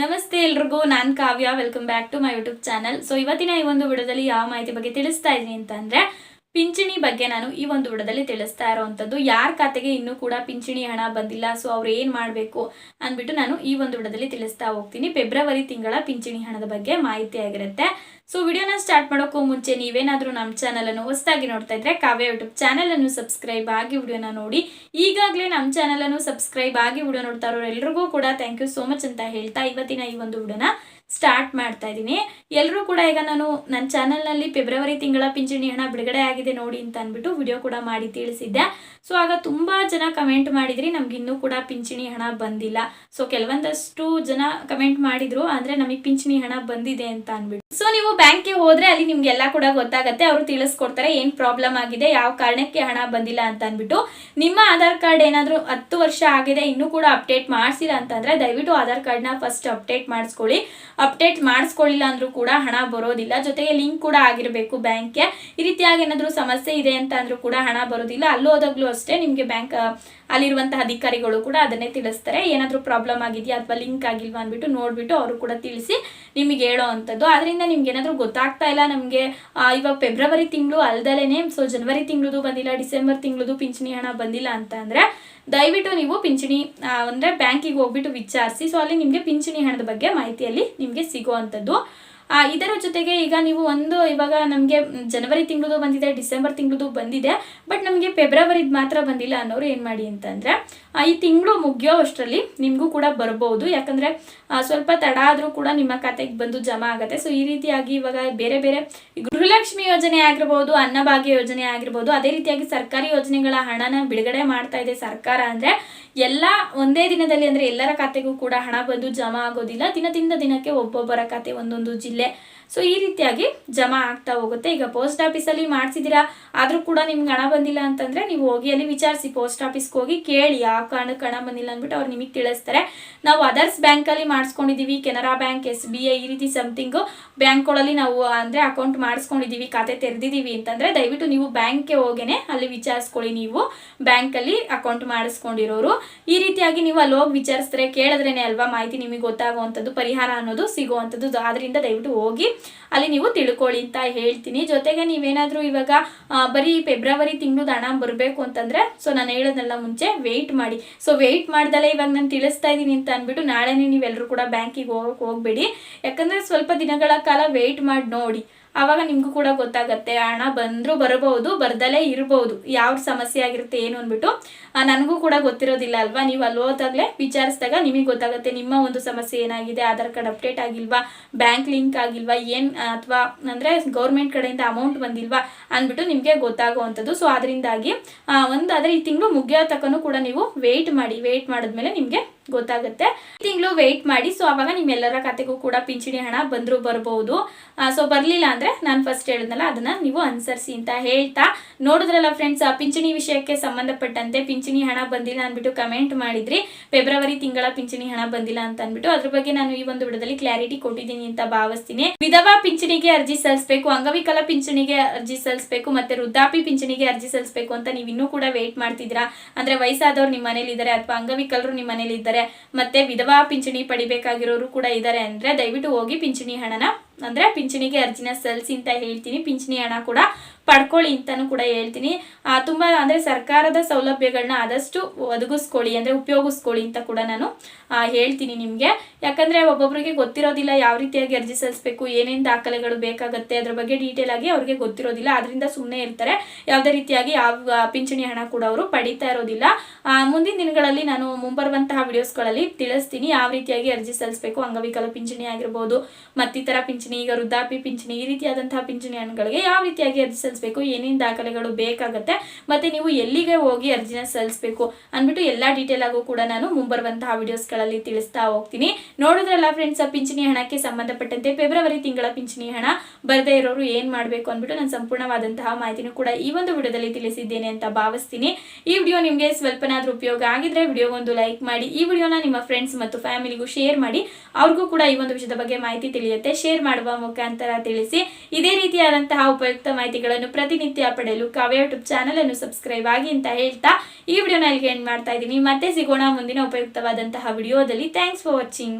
ನಮಸ್ತೆ ಎಲ್ರಿಗೂ, ನಾನು Kavya welcome back to my YouTube channel so ಇವತ್ತಿನ ಈ ಒಂದು ವಿಡಿಯೋದಲ್ಲಿ ಯಾವ ಮಾಹಿತಿ ಬಗ್ಗೆ ತಿಳಿಸ್ತಾ ಇದ್ದೀನಿ ಅಂತಂದರೆ ಪಿಂಚಣಿ ಬಗ್ಗೆ ನಾನು ಈ ಒಂದು ವಿಡದಲ್ಲಿ ತಿಳಿಸ್ತಾ ಇರೋವಂಥದ್ದು. ಯಾರ ಖಾತೆಗೆ ಇನ್ನೂ ಕೂಡ ಪಿಂಚಣಿ ಹಣ ಬಂದಿಲ್ಲ ಸೊ ಅವ್ರು ಏನು ಮಾಡಬೇಕು ಅಂದ್ಬಿಟ್ಟು ನಾನು ಈ ಒಂದು ವಿಡದಲ್ಲಿ ತಿಳಿಸ್ತಾ ಹೋಗ್ತೀನಿ. ಫೆಬ್ರವರಿ ತಿಂಗಳ ಪಿಂಚಣಿ ಹಣದ ಬಗ್ಗೆ ಮಾಹಿತಿ ಆಗಿರುತ್ತೆ. ಸೊ ವಿಡಿಯೋನ ಸ್ಟಾರ್ಟ್ ಮಾಡೋಕ್ಕೂ ಮುಂಚೆ ನೀವೇನಾದರೂ ನಮ್ಮ ಚಾನಲನ್ನು ಹೊಸದಾಗಿ ನೋಡ್ತಾ ಇದ್ರೆ ಕಾವ್ಯ ಯೂಟ್ಯೂಬ್ ಚಾನಲನ್ನು ಸಬ್ಸ್ಕ್ರೈಬ್ ಆಗಿ ವಿಡಿಯೋನ ನೋಡಿ. ಈಗಾಗಲೇ ನಮ್ಮ ಚಾನಲನ್ನು ಸಬ್ಸ್ಕ್ರೈಬ್ ಆಗಿ ವಿಡಿಯೋ ನೋಡ್ತಾ ಇರೋರು ಎಲ್ರಿಗೂ ಕೂಡ ಥ್ಯಾಂಕ್ ಯು ಸೋ ಮಚ್ ಅಂತ ಹೇಳ್ತಾ ಇವತ್ತಿನ ಈ ಒಂದು ವಿಡಿಯೋನ ಸ್ಟಾರ್ಟ್ ಮಾಡ್ತಾ ಇದ್ದೀನಿ. ಎಲ್ಲರೂ ಕೂಡ ಈಗ ನಾನು ನನ್ನ ಚಾನಲ್ನಲ್ಲಿ ಫೆಬ್ರವರಿ ತಿಂಗಳ ಪಿಂಚಣಿ ಹಣ ಬಿಡುಗಡೆ ಆಗಿದೆ ನೋಡಿ ಅಂತ ಅಂದ್ಬಿಟ್ಟು ವಿಡಿಯೋ ಕೂಡ ಮಾಡಿ ತಿಳಿಸಿದ್ದೆ. ಸೊ ಆಗ ತುಂಬ ಜನ ಕಮೆಂಟ್ ಮಾಡಿದ್ರಿ, ನಮ್ಗೆ ಇನ್ನೂ ಕೂಡ ಪಿಂಚಣಿ ಹಣ ಬಂದಿಲ್ಲ. ಸೊ ಕೆಲವೊಂದಷ್ಟು ಜನ ಕಮೆಂಟ್ ಮಾಡಿದ್ರು, ಅಂದರೆ ನಮಗೆ ಪಿಂಚಣಿ ಹಣ ಬಂದಿದೆ ಅಂತ ಅಂದ್ಬಿಟ್ಟು. ಸೊ ನೀವು ಬ್ಯಾಂಕ್ಗೆ ಹೋದ್ರೆ ಅಲ್ಲಿ ನಿಮ್ಗೆಲ್ಲ ಕೂಡ ಗೊತ್ತಾಗತ್ತೆ. ಅವರು ತಿಳಿಸ್ಕೊಡ್ತಾರೆ ಏನು ಪ್ರಾಬ್ಲಮ್ ಆಗಿದೆ, ಯಾವ ಕಾರಣಕ್ಕೆ ಹಣ ಬಂದಿಲ್ಲ ಅಂತ ಅಂದ್ಬಿಟ್ಟು. ನಿಮ್ಮ ಆಧಾರ್ ಕಾರ್ಡ್ ಏನಾದರೂ ಹತ್ತು ವರ್ಷ ಆಗಿದೆ, ಇನ್ನು ಕೂಡ ಅಪ್ಡೇಟ್ ಮಾಡಿಸಿಲ್ಲ ಅಂತಂದ್ರೆ ದಯವಿಟ್ಟು ಆಧಾರ್ ಕಾರ್ಡ್ನ ಫಸ್ಟ್ ಅಪ್ಡೇಟ್ ಮಾಡಿಸ್ಕೊಳ್ಳಿ. ಅಪ್ಡೇಟ್ ಮಾಡಿಸ್ಕೊಳ್ಳಿಲ್ಲ ಅಂದ್ರೂ ಕೂಡ ಹಣ ಬರೋದಿಲ್ಲ. ಜೊತೆಗೆ ಲಿಂಕ್ ಕೂಡ ಆಗಿರಬೇಕು ಬ್ಯಾಂಕ್ಗೆ. ಈ ರೀತಿಯಾಗಿ ಏನಾದರೂ ಸಮಸ್ಯೆ ಇದೆ ಅಂತ ಅಂದ್ರೂ ಕೂಡ ಹಣ ಬರೋದಿಲ್ಲ. ಅಲ್ಲೂ ಹೋದಾಗ್ಲೂ ಅಷ್ಟೇ ನಿಮಗೆ ಬ್ಯಾಂಕ್ ಅಲ್ಲಿರುವಂತಹ ಅಧಿಕಾರಿಗಳು ಕೂಡ ಅದನ್ನೇ ತಿಳಿಸ್ತಾರೆ. ಏನಾದರೂ ಪ್ರಾಬ್ಲಮ್ ಆಗಿದೆಯಾ ಅಥವಾ ಲಿಂಕ್ ಆಗಿಲ್ವಾ ಅಂದ್ಬಿಟ್ಟು ನೋಡ್ಬಿಟ್ಟು ಅವರು ಕೂಡ ತಿಳಿಸಿ ನಿಮಗೆ ಹೇಳೋ ಅಂಥದ್ದು. ಅದರಿಂದ ನಿಮ್ಗೆ ಗೊತ್ತಾಗ್ತಾ ಇಲ್ಲ ನಮಗೆ. ಇವಾಗ ಫೆಬ್ರವರಿ ತಿಂಗಳು ಅಲ್ದಲೇನೆ ಸೊ ಜನವರಿ ತಿಂಗಳದು ಬಂದಿಲ್ಲ ಡಿಸೆಂಬರ್ ತಿಂಗಳದು ಪಿಂಚಣಿ ಹಣ ಬಂದಿಲ್ಲ ಅಂತ ಅಂದರೆ, ದಯವಿಟ್ಟು ನೀವು ಪಿಂಚಣಿ ಅಂದ್ರೆ ಬ್ಯಾಂಕಿಗೆ ಹೋಗ್ಬಿಟ್ಟು ವಿಚಾರಿಸಿ ಸೊ ಅಲ್ಲಿ ನಿಮಗೆ ಪಿಂಚಣಿ ಹಣದ ಬಗ್ಗೆ ಮಾಹಿತಿಯಲ್ಲಿ ನಿಮಗೆ ಸಿಗುವಂಥದ್ದು. ಇದರ ಜೊತೆಗೆ ಈಗ ನೀವು ಒಂದು, ಇವಾಗ ನಮಗೆ ಜನವರಿ ತಿಂಗಳದು ಬಂದಿದೆ ಡಿಸೆಂಬರ್ ತಿಂಗಳದು ಬಂದಿದೆ ಬಟ್ ನಮಗೆ ಫೆಬ್ರವರಿದು ಮಾತ್ರ ಬಂದಿಲ್ಲ ಅನ್ನೋರು ಏನು ಮಾಡಿ ಅಂತಂದರೆ ಈ ತಿಂಗಳು ಮುಗಿಯೋ ಅಷ್ಟರಲ್ಲಿ ನಿಮಗೂ ಕೂಡ ಬರ್ಬೋದು. ಯಾಕಂದರೆ ಸ್ವಲ್ಪ ತಡ ಆದರೂ ಕೂಡ ನಿಮ್ಮ ಖಾತೆಗೆ ಬಂದು ಜಮಾ ಆಗುತ್ತೆ. ಸೊ ಈ ರೀತಿಯಾಗಿ ಇವಾಗ ಬೇರೆ ಬೇರೆ ಗೃಹಲಕ್ಷ್ಮಿ ಯೋಜನೆ ಆಗಿರ್ಬೋದು, ಅನ್ನಭಾಗ್ಯ ಯೋಜನೆ ಆಗಿರ್ಬೋದು, ಅದೇ ರೀತಿಯಾಗಿ ಸರ್ಕಾರಿ ಯೋಜನೆಗಳ ಹಣನ ಬಿಡುಗಡೆ ಮಾಡ್ತಾ ಇದೆ ಸರ್ಕಾರ. ಅಂದರೆ, ಎಲ್ಲ ಒಂದೇ ದಿನದಲ್ಲಿ ಅಂದರೆ ಎಲ್ಲರ ಖಾತೆಗೂ ಕೂಡ ಹಣ ಬಂದು ಜಮಾ ಆಗೋದಿಲ್ಲ. ದಿನದಿಂದ ದಿನಕ್ಕೆ ಒಬ್ಬೊಬ್ಬರ ಖಾತೆ ಒಂದೊಂದು ಜಿಲ್ಲೆ. ಸೊ ಈ ರೀತಿಯಾಗಿ ಜಮಾ ಆಗ್ತಾ ಹೋಗುತ್ತೆ. ಈಗ ಪೋಸ್ಟ್ ಆಫೀಸಲ್ಲಿ ಮಾಡಿಸಿದ್ದೀರಾ, ಆದರೂ ಕೂಡ ನಿಮ್ಗೆ ಹಣ ಬಂದಿಲ್ಲ ಅಂತಂದರೆ ನೀವು ಹೋಗಿ ಅಲ್ಲಿ ವಿಚಾರಿಸಿ, ಪೋಸ್ಟ್ ಆಫೀಸ್ಗೆ ಹೋಗಿ ಕೇಳಿ ಯಾವ ಕಾರಣಕ್ಕೆ ಕಣ ಬಂದಿಲ್ಲ ಅಂದ್ಬಿಟ್ಟು ಅವ್ರು ನಿಮಗೆ ತಿಳಿಸ್ತಾರೆ. ನಾವು ಅದರ್ಸ್ ಬ್ಯಾಂಕಲ್ಲಿ ಮಾಡಿಸ್ಕೊಂಡಿದ್ದೀವಿ Canara bank, S B I ಈ ರೀತಿ ಸಮಥಿಂಗು ಬ್ಯಾಂಕ್ಗಳಲ್ಲಿ ನಾವು ಅಂದರೆ ಅಕೌಂಟ್ ಮಾಡಿಸ್ಕೊಂಡಿದ್ದೀವಿ ಖಾತೆ ತೆರೆದಿದ್ದೀವಿ ಅಂತಂದರೆ ದಯವಿಟ್ಟು ನೀವು ಬ್ಯಾಂಕ್ಗೆ ಹೋಗೇನೆ, ಅಲ್ಲಿ ವಿಚಾರಿಸ್ಕೊಳ್ಳಿ ನೀವು. ಬ್ಯಾಂಕಲ್ಲಿ ಅಕೌಂಟ್ ಮಾಡಿಸ್ಕೊಂಡಿರೋರು. ಈ ರೀತಿಯಾಗಿ ನೀವು ಅಲ್ಲಿ ಹೋಗಿ ವಿಚಾರಿಸಿದ್ರೆ ಕೇಳಿದ್ರೇನೆ ಅಲ್ವಾ ಮಾಹಿತಿ ನಿಮಗೆ ಗೊತ್ತಾಗುವಂಥದ್ದು, ಪರಿಹಾರ ಅನ್ನೋದು ಸಿಗುವಂಥದ್ದು. ಆದ್ರಿಂದ ದಯವಿಟ್ಟು ಹೋಗಿ ಅಲ್ಲಿ ನೀವು ತಿಳ್ಕೊಳ್ಳಿ ಅಂತ ಹೇಳ್ತೀನಿ. ಜೊತೆಗೆ ನೀವೇನಾದರೂ ಇವಾಗ ಬರೀ ಫೆಬ್ರವರಿ ತಿಂಗಳು ಹಣ ಬರಬೇಕು ಅಂತಂದ್ರೆ, ಸೊ ನಾನು ಹೇಳೋದೆಲ್ಲ ಮುಂಚೆ ವೆಯ್ಟ್ ಮಾಡಿ. ಸೊ ವೆಯ್ಟ್ ಮಾಡ್ದಲೇ ಇವಾಗ ನಾನು ತಿಳಿಸ್ತಾ ಇದ್ದೀನಿ ಅಂತ ಅಂದ್ಬಿಟ್ಟು ನಾಳೆನೇ ನೀವೆಲ್ಲರೂ ಕೂಡ ಬ್ಯಾಂಕಿಗೆ ಹೋಗೋಕೆ ಹೋಗಬೇಡಿ. ಯಾಕಂದರೆ ಸ್ವಲ್ಪ ದಿನಗಳ ಕಾಲ ವೆಯ್ಟ್ ಮಾಡಿ ನೋಡಿ. ಆವಾಗ ನಿಮಗೂ ಕೂಡ ಗೊತ್ತಾಗತ್ತೆ ಹಣ ಬಂದರೂ ಬರಬಹುದು, ಬರ್ದಲೇ ಇರಬಹುದು ಯಾವ ಸಮಸ್ಯೆ ಆಗಿರುತ್ತೆ ಏನು ಅಂದ್ಬಿಟ್ಟು. ನನಗೂ ಕೂಡ ಗೊತ್ತಿರೋದಿಲ್ಲ ಅಲ್ವಾ? ನೀವು ಅಲ್ಲಿ ಹೋದಾಗಲೇ ವಿಚಾರಿಸಿದಾಗ ನಿಮಗೆ ಗೊತ್ತಾಗುತ್ತೆ, ನಿಮ್ಮ ಒಂದು ಸಮಸ್ಯೆ ಏನಾಗಿದೆ, ಆಧಾರ್ ಕಾರ್ಡ್ ಅಪ್ಡೇಟ್ ಆಗಿಲ್ವಾ, ಬ್ಯಾಂಕ್ ಲಿಂಕ್ ಆಗಿಲ್ವಾ, ಏನು, ಅಥವಾ ಅಂದರೆ ಗೌರ್ಮೆಂಟ್ ಕಡೆಯಿಂದ ಅಮೌಂಟ್ ಬಂದಿಲ್ವಾ ಅಂದ್ಬಿಟ್ಟು ನಿಮಗೆ ಗೊತ್ತಾಗುವಂಥದ್ದು. ಸೊ ಅದರಿಂದಾಗಿ ಒಂದು ಈ ತಿಂಗಳು ಮುಗಿಯೋ ತನಕನೂ ಕೂಡ ನೀವು ವೆಯ್ಟ್ ಮಾಡಿ ವೆಯ್ಟ್ ಮಾಡಿದ್ಮೇಲೆ ನಿಮಗೆ ಗೊತ್ತಾಗುತ್ತೆ. ತಿಂಗಳು ವೆಯ್ಟ್ ಮಾಡಿ. ಸೊ ಅವಾಗ ನಿಮ್ಮೆಲ್ಲರ ಖಾತೆಗೂ ಕೂಡ ಪಿಂಚಣಿ ಹಣ ಬಂದರೂ ಬರ್ಬೋದು. ಸೊ ಬರಲಿಲ್ಲ ಅಂದರೆ ನಾನು ಫಸ್ಟ್ ಹೇಳಿದ್ನಲ್ಲ, ಅದನ್ನು ನೀವು ಅನುಸರಿಸಿ ಅಂತ ಹೇಳ್ತಾ ನೋಡಿದ್ರಲ್ಲ ಫ್ರೆಂಡ್ಸ್ ಪಿಂಚಣಿ ವಿಷಯಕ್ಕೆ ಸಂಬಂಧಪಟ್ಟಂತೆ ಪಿಂಚಣಿ ಹಣ ಬಂದಿಲ್ಲ ಅಂದ್ಬಿಟ್ಟು ಕಮೆಂಟ್ ಮಾಡಿದ್ರಿ. ಫೆಬ್ರವರಿ ತಿಂಗಳ ಪಿಂಚಣಿ ಹಣ ಬಂದಿಲ್ಲ ಅಂತ ಅಂದ್ಬಿಟ್ಟು ಅದ್ರ ಬಗ್ಗೆ ನಾನು ಈ ಒಂದು ವಿಡದಲ್ಲಿ ಕ್ಲಾರಿಟಿ ಕೊಟ್ಟಿದ್ದೀನಿ ಅಂತ ಭಾವಿಸ್ತೀನಿ. ವಿಧವಾ ಪಿಂಚಣಿಗೆ ಅರ್ಜಿ ಸಲ್ಲಿಸಬೇಕು, ಅಂಗವಿಕಲ ಪಿಂಚಣಿಗೆ ಅರ್ಜಿ ಸಲ್ಲಿಸಬೇಕು, ಮತ್ತೆ ವೃದ್ಧಾಪಿ ಪಿಂಚಣಿಗೆ ಅರ್ಜಿ ಸಲ್ಲಿಸಬೇಕು ಅಂತ ನೀವು ಇನ್ನೂ ಕೂಡ ವೆಯ್ಟ್ ಮಾಡ್ತಿದ್ದೀರಾ? ಅಂದ್ರೆ ವಯಸ್ಸಾದವ್ರು ನಿಮ್ಮ ಮನೇಲಿ ಇದ್ದಾರೆ ಅಥವಾ ಅಂಗವಿಕಲರು ನಿಮ್ಮ ಮನೇಲಿ ಇದ್ದಾರೆ ಮತ್ತೆ ವಿಧವಾ ಪಿಂಚಣಿ ಪಡಿಬೇಕಾಗಿರೋರು ಕೂಡ ಇದ್ದಾರೆ ಅಂದ್ರೆ ದಯವಿಟ್ಟು ಹೋಗಿ ಪಿಂಚಣಿ ಹಣನ ಅಂದ್ರೆ ಪಿಂಚಣಿಗೆ ಅರ್ಜಿನ ಸಲ್ಲಿಸಿ ಅಂತ ಹೇಳ್ತೀನಿ. ಪಿಂಚಣಿ ಹಣ ಕೂಡ ಪಡ್ಕೊಳ್ಳಿ ಅಂತಾನು ಕೂಡ ಹೇಳ್ತೀನಿ. ತುಂಬಾ ಅಂದ್ರೆ ಸರ್ಕಾರದ ಸೌಲಭ್ಯಗಳನ್ನ ಆದಷ್ಟು ಒದಗಿಸ್ಕೊಳ್ಳಿ, ಅಂದ್ರೆ ಉಪಯೋಗಿಸ್ಕೊಳ್ಳಿ ಅಂತ ಕೂಡ ನಾನು ಹೇಳ್ತೀನಿ ನಿಮಗೆ. ಯಾಕಂದ್ರೆ ಒಬ್ಬೊಬ್ಬರಿಗೆ ಗೊತ್ತಿರೋದಿಲ್ಲ ಯಾವ ರೀತಿಯಾಗಿ ಅರ್ಜಿ ಸಲ್ಲಿಸಬೇಕು, ಏನೇನು ದಾಖಲೆಗಳು ಬೇಕಾಗುತ್ತೆ, ಅದ್ರ ಬಗ್ಗೆ ಡೀಟೇಲ್ ಆಗಿ ಅವ್ರಿಗೆ ಗೊತ್ತಿರೋದಿಲ್ಲ. ಅದರಿಂದ ಸುಮ್ಮನೆ ಇರ್ತಾರೆ. ಯಾವುದೇ ರೀತಿಯಾಗಿ ಯಾವ ಪಿಂಚಣಿ ಹಣ ಕೂಡ ಅವರು ಪಡೀತಾ ಇರೋದಿಲ್ಲ. ಮುಂದಿನ ದಿನಗಳಲ್ಲಿ ನಾನು ಮುಂಬರುವಂತಹ ವಿಡಿಯೋಸ್ಗಳಲ್ಲಿ ತಿಳಿಸ್ತೀನಿ ಯಾವ ರೀತಿಯಾಗಿ ಅರ್ಜಿ ಸಲ್ಲಿಸಬೇಕು, ಅಂಗವಿಕಲ ಪಿಂಚಣಿ ಆಗಿರ್ಬೋದು, ಮತ್ತಿತರ ಪಿಂಚಣಿ ಈಗ ವೃದ್ಧಾಪಿ ಪಿಂಚಣಿ, ಈ ರೀತಿಯಾದಂತಹ ಪಿಂಚಣಿ ಹಣಗಳಿಗೆ ಯಾವ ರೀತಿಯಾಗಿ ಅರ್ಜಿ ಸಲ್ಲಿಸಬೇಕು, ಏನೇನು ದಾಖಲೆಗಳು ಬೇಕಾಗುತ್ತೆ, ಮತ್ತೆ ನೀವು ಎಲ್ಲಿಗೆ ಹೋಗಿ ಅರ್ಜಿನ ಸಲ್ಲಿಸಬೇಕು ಅಂದ್ಬಿಟ್ಟು ಎಲ್ಲ ಡೀಟೇಲ್ ಆಗು ಕೂಡ ನಾನು ಮುಂಬರುವಂತಹ ವಿಡಿಯೋಸ್ಗಳಲ್ಲಿ ತಿಳಿಸ್ತಾ ಹೋಗ್ತೀನಿ. ನೋಡಿದ್ರಲ್ಲ ಫ್ರೆಂಡ್ಸ್ ಪಿಂಚಣಿ ಹಣಕ್ಕೆ ಸಂಬಂಧಪಟ್ಟಂತೆ ಫೆಬ್ರವರಿ ತಿಂಗಳ ಪಿಂಚಣಿ ಹಣ ಬರದೇ ಇರೋರು ಏನ್ ಮಾಡಬೇಕು ಅಂದ್ಬಿಟ್ಟು ನಾನು ಸಂಪೂರ್ಣವಾದಂತಹ ಮಾಹಿತಿನೂ ಕೂಡ ಈ ಒಂದು ವಿಡಿಯೋದಲ್ಲಿ ತಿಳಿಸಿದ್ದೇನೆ ಅಂತ ಭಾವಿಸ್ತೀನಿ. ಈ ವಿಡಿಯೋ ನಿಮಗೆ ಸ್ವಲ್ಪನಾದ್ರೂ ಉಪಯೋಗ ಆಗಿದ್ರೆ ವಿಡಿಯೋಗೊಂದು ಲೈಕ್ ಮಾಡಿ, ಈ ವಿಡಿಯೋನ ನಿಮ್ಮ ಫ್ರೆಂಡ್ಸ್ ಮತ್ತು ಫ್ಯಾಮಿಲಿಗೂ ಶೇರ್ ಮಾಡಿ, ಅವ್ರಿಗೂ ಕೂಡ ಈ ಒಂದು ವಿಷಯದ ಬಗ್ಗೆ ಮಾಹಿತಿ ತಿಳಿಯುತ್ತೆ ಶೇರ್ ಮಾಡುವ ಮುಖಾಂತರ ತಿಳಿಸಿ. ಇದೇ ರೀತಿಯಾದಂತಹ ಉಪಯುಕ್ತ ಮಾಹಿತಿಗಳನ್ನು ಪ್ರತಿನಿತ್ಯ ಪಡೆಯಲು ಕಾವ್ಯ ಯೂಟ್ಯೂಬ್ ಚಾನಲ್ ಅನ್ನು ಸಬ್ಸ್ಕ್ರೈಬ್ ಆಗಿ ಅಂತ ಹೇಳ್ತಾ ಈ ವಿಡಿಯೋನ ಇಲ್ಲಿಗೆ ಎಂಡ್ ಮಾಡ್ತಾ ಇದ್ದೀನಿ. ಮತ್ತೆ ಸಿಗೋಣ ಮುಂದಿನ ಉಪಯುಕ್ತವಾದಂತಹ ವಿಡಿಯೋದಲ್ಲಿ. Thanks for watching